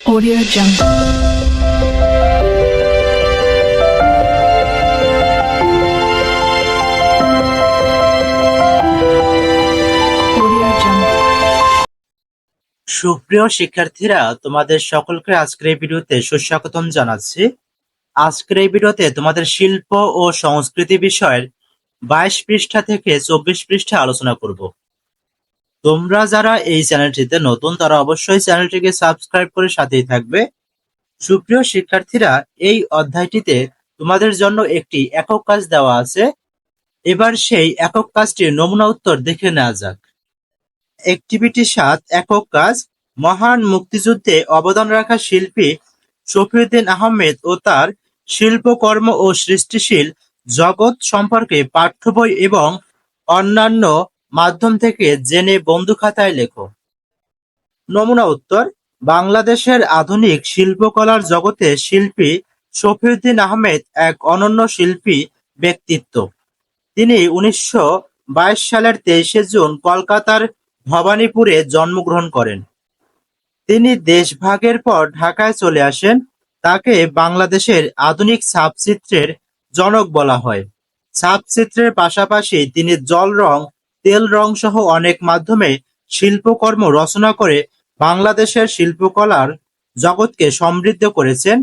Audio Jungle. সুপ্রিয় শিক্ষার্থীরা, তোমাদের সকলকে আজকের এই ভিডিওতে সুস্বাগতম জানাচ্ছি। আজকের এই ভিডিওতে তোমাদের শিল্প ও সংস্কৃতি বিষয়ের বাইশ পৃষ্ঠা থেকে চব্বিশ পৃষ্ঠা আলোচনা করব। তোমরা যারা এই চ্যানেলটিতে নতুন, তারা অবশ্যই চ্যানেলটিকে সাবস্ক্রাইব করে সাথেই থাকবে। সুপ্রিয় শিক্ষার্থীরা, এই অধ্যায়টিতে তোমাদের জন্য একটি একক কাজ দেওয়া আছে। এবার সেই একক কাজটির নমুনা উত্তর দেখে নেওয়া যাক। অ্যাক্টিভিটি সাত, একক কাজ। মহান মুক্তিযুদ্ধে অবদান রাখা শিল্পী শফিউদ্দিন আহমেদ ও তার শিল্পকর্ম ও সৃষ্টিশীল জগৎ সম্পর্কে পাঠ্য বই এবং অন্যান্য মাধ্যম থেকে জেনে বন্ধু খাতায় লেখো। নমুনা উত্তর, বাংলাদেশের আধুনিক শিল্পকলার জগতে শিল্পী শফিউদ্দিন আহমেদ এক অনন্য শিল্পী ব্যক্তিত্ব। তিনি উনিশশো বাইশ সালের তেইশে জুন কলকাতার ভবানীপুরে জন্মগ্রহণ করেন। তিনি দেশভাগের পর ঢাকায় চলে আসেন, তাকে বাংলাদেশের আধুনিক ছাপচিত্রের জনক বলা হয়। ছাপচিত্রের পাশাপাশি তিনি জল রং তেল রং সহ অনেক মাধ্যমে শিল্পকর্ম রচনা করে বাংলাদেশের শিল্পকলার জগৎকে সমৃদ্ধ করেছেন।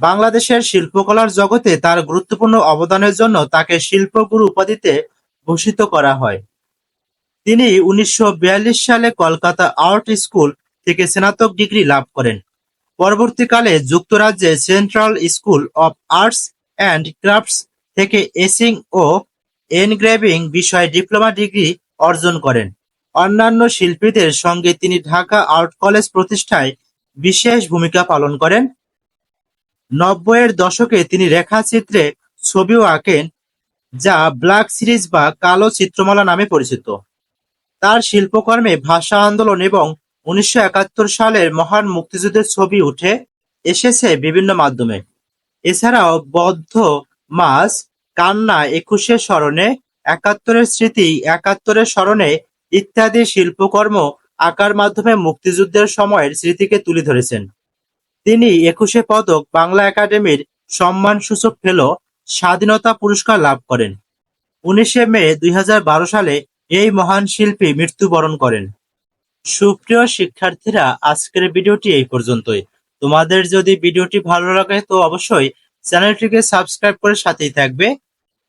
বাংলাদেশের শিল্পকলার জগতে তার গুরুত্বপূর্ণ অবদানের জন্য তাকে শিল্পগুরু উপাধিতে ভূষিত করা হয়। তিনি উনিশশো বিয়াল্লিশ সালে কলকাতা আর্ট স্কুল থেকে স্নাতক ডিগ্রি লাভ করেন। পরবর্তীকালে যুক্তরাজ্যে central school of arts and crafts থেকে এসিং ও এনগ্রেভিং বিষয়ে ডিপ্লোমা ডিগ্রি অর্জন করেন। অন্যান্য শিল্পীদের সঙ্গে তিনি ঢাকা আর্ট কলেজ প্রতিষ্ঠায় বিশেষ ভূমিকা পালন করেন। নব্বইয়ের দশকে তিনি রেখাচিত্রে ছবিও আঁকেন, যা ব্ল্যাক সিরিজ বা কালো চিত্রমালা নামে পরিচিত। তার শিল্পকর্মে ভাষা আন্দোলন এবং উনিশশো একাত্তর সালের মহান মুক্তিযুদ্ধের ছবি উঠে এসেছে বিভিন্ন মাধ্যমে। এছাড়াও বদ্ধ মাস কান্না একুশের স্মরণে, একাত্তরের স্মৃতি একাত্তরের স্মরণে ইত্যাদি শিল্পকর্ম আঁকার মাধ্যমে মুক্তিযুদ্ধের সময়ের স্মৃতিকে তুলে ধরেছেন। তিনি একুশে পদক বাংলা একাডেমির সম্মানসূচক ফেলো স্বাধীনতা পুরস্কার লাভ করেন। উনিশে মে দুই হাজার বারো সালে এই মহান শিল্পী মৃত্যুবরণ করেন। সুপ্রিয় শিক্ষার্থীরা, আজকের ভিডিওটি এই পর্যন্তই। তোমাদের যদি ভিডিওটি ভালো লাগে তো অবশ্যই চ্যানেলটিকে সাবস্ক্রাইব করে সাথেই থাকবে।